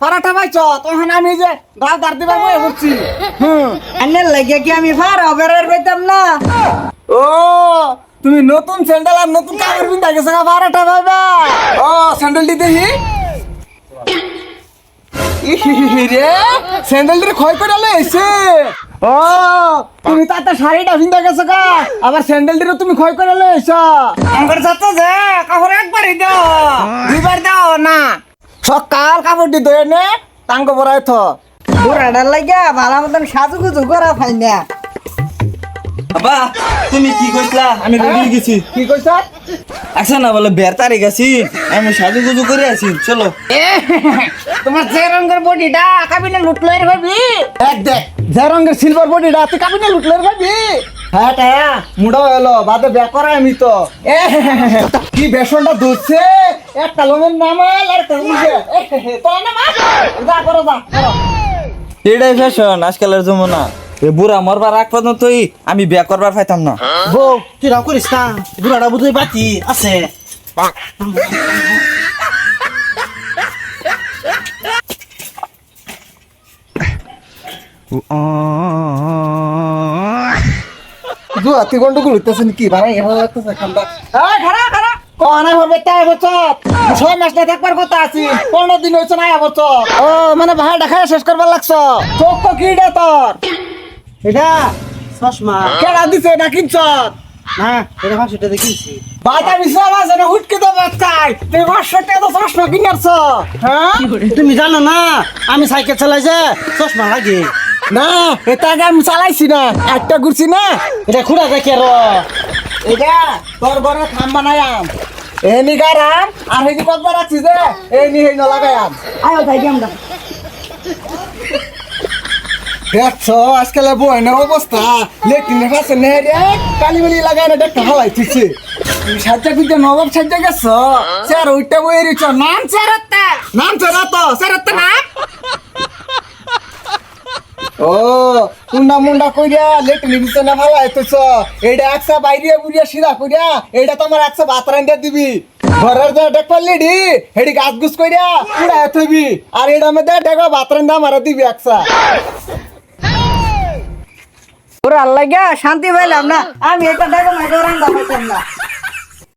পারাটা পাইছ? তখন আমি যে দাও দার দিবার বয়ে করছি হুম আন্নের লাগিয়া কি আমি ফারাও বেরের পাইতাম না। ও, তুমি নতুন স্যান্ডেল আর নতুন কাপড় গা বারোটা বাবা ও, স্যান্ডেলটি দেখি। রে স্যান্ডেলটি ক্ষয় করে লইছে ও, তুমি তাতে শাড়িটা পিন্ধা গেছো গা, আবার স্যান্ডেলটিরও তুমি ক্ষয় করে লইছ আমার সাথে যে কাপড় না সকাল কাপড়টি ধুয়ে নে টাঙ্গ পরাই থ। বুড়াটার লাগিয়া ভালো মতন সাজু গুজু করা পাই না। আব্বা তুমি কি কইলা আমি রেডি গেছি। কি কইছ? আচ্ছা না বলে বের তারিখ আছি। আমি সাজু গুজু করে আছি চলো। এ, তোমার যে রঙের বডিটা কাবিনে লুটলো এর ভাবি? দেখ দেখ। যে রঙের সিলভার বডিটা তুই কাবিনে লুটলো এর ভাবি? হ্যাঁ টায়া মুড়ো এলো বাদে ব্যাক করা আমি তো। এ, কি বেসনটা ধরছে? একটা লোমের নামাল আর যা করো যা এটাই ফ্যাশন আজকালের জমানা এ বুড়া মরবার আগ পর্যন্তই আমি বিয়া করবার পাইতাম না। বউ তুই রাও করিস না বুড়াটা বুঝতে পাতি আছে। গন্ডগোল হইতেছেন কি ভাই ভালো লাগতেছে খান্দা খারা খারা। ছয় মাস আছি। দিন না ও মানে শেষ করবার চোখ কি তোর? এটা চশমা। কিনছ? ভাবছি দেখিছি তো তুই তো হ্যাঁ? তুমি জানো না, আমি সাইকেল চালাই যে চশমা লাগে। না এটা আমি চালাইছি না। একটা ঘুরছি না এটা খুঁড়া দেখে র। এটা তোর ঘরে বানায়াম এই নি গারাম আর এই কতবার রাখছি যে এই নি এই নলাগায়াম আয় দেখছ আজকাল বইনের অবস্থা। লেট্রিনের কাছে নেহরে কালি বালি লাগাই না দেখতে হালাই তুইছে সাজ্জা কুজা নবাব সাজ্জা গেছ? স্যার ওইটা বই রিচ নাম স্যারত্তা নাম স্যারত স্যারত্তা নাম। ও মুন্ডা মুন্ডা কইরা লেট্রিনের বিছানা ফালাই তুইছ এইটা একসা বাইরে বুড়িয়া সিধা কইরা এইটা তোমার একসা ভাত রান্ধা দিবি। ঘরের যে দেখ পারলি ডি হেডি গাছ গুছ কইরা পুরা থইবি আর এটা মধ্যে দেখো ভাত রান্ধা মারা দিবি একসা বুড়ার লাগিয়া শান্তি পাইলাম না। আমি এটা দেখো না রান্দা পাইতাম না।